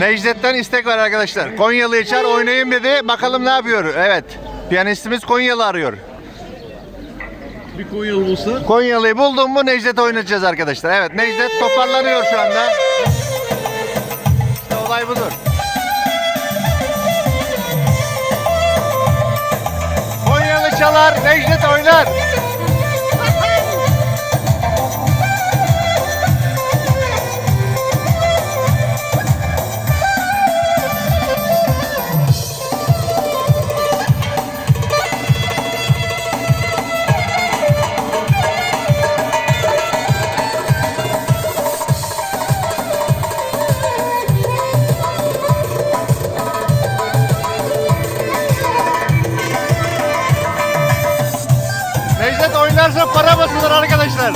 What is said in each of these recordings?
Necdet'ten istek var arkadaşlar. Konyalı Çağır oynayayım dedi. Bakalım ne yapıyor. Evet. Piyanistimiz Konyalı arıyor. Bir Konyalı bulsa. Konyalı'yı buldum mu Necdet oynayacağız arkadaşlar. Evet Necdet toparlanıyor şu anda. İşte olay budur. Konyalı çalar, Necdet oynar. Oynarsa para basılır arkadaşlar.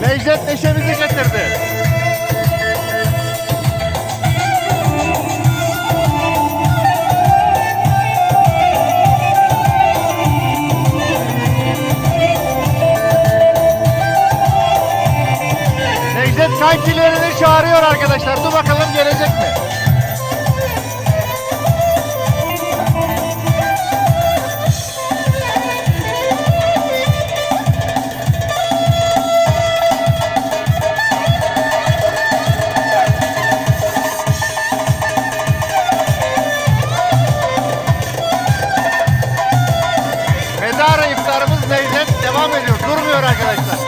Necdet neşemizi getirdi. Necdet kankilerini çağırıyor arkadaşlar. Dur bakalım gelecek mi? Devam ediyor. Durmuyor arkadaşlar.